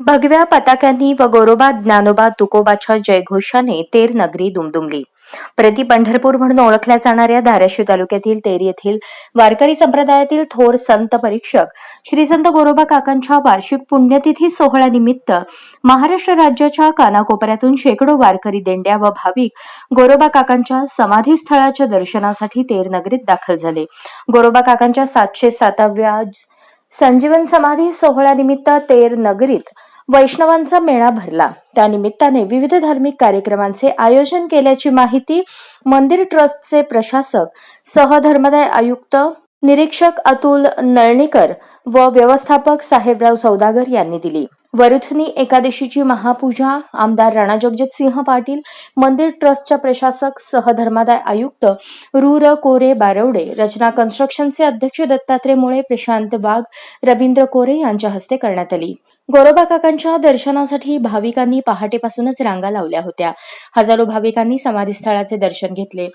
भगव्या पताक्यांनी व गोरोबा ज्ञानोबा तुकोबाच्या जयघोषाने तेर नगरी दुमदुमली. प्रति पंढरपूर म्हणून ओळखल्या जाणाऱ्या धाराशिव तालुक्यातील तेर येथील वारकरी संप्रदायातील थोर संत परीक्षक श्री संत गोरोबा काकांच्या वार्षिक पुण्यतिथी सोहळ्यानिमित्त महाराष्ट्र राज्याच्या कानाकोपऱ्यातून शेकडो वारकरी दिंड्या व भाविक गोरोबा काकांच्या समाधी स्थळाच्या दर्शनासाठी तेर नगरीत दाखल झाले. गोरोबा काकांच्या सातशे साताव्या संजीवन समाधी सोहळ्यानिमित्त तेर नगरीत वैष्णवांचा मेळा भरला. त्यानिमित्ताने विविध धार्मिक कार्यक्रमांचे आयोजन केल्याची माहिती मंदिर ट्रस्टचे प्रशासक सहधर्मदाय आयुक्त निरीक्षक अतुल नळणीकर व व्यवस्थापक साहेबराव सौदागर यांनी दिली. वरुथनी एकादशीची महापूजा आमदार राणाजगजित सिंह पाटील मंदिर ट्रस्टच्या प्रशासक सहधर्मादाय आयुक्त रूर कोरे बारवडे रचना कन्स्ट्रक्शनचे अध्यक्ष दत्तात्रय मुळे प्रशांत वाघ रवींद्र कोरे यांच्या हस्ते करण्यात आली. गोरोबा काकांच्या दर्शनासाठी भाविकांनी पहाटेपासूनच रांगा लावल्या होत्या. हजारो भाविकांनी समाधीस्थळाचे दर्शन घेतले.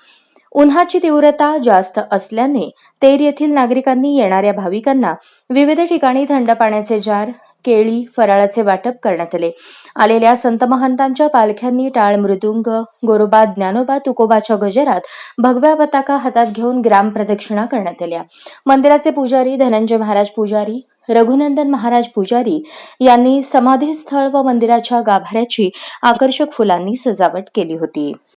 उन्हाची तीव्रता जास्त असल्याने तेर येथील नागरिकांनी येणाऱ्या भाविकांना विविध ठिकाणी थंड पाण्याचे जार केळी फराळाचे वाटप करण्यात आले. आलेल्या संत महंतांच्या पालख्यांनी टाळ मृदुंग गोरोबा ज्ञानोबा तुकोबाच्या गजरात भगव्या पताका हातात घेऊन ग्राम प्रदक्षिणा करण्यात आल्या. मंदिराचे पुजारी धनंजय महाराज पुजारी रघुनंदन महाराज पुजारी यांनी समाधीस्थळ व मंदिराच्या गाभाऱ्याची आकर्षक फुलांनी सजावट केली होती.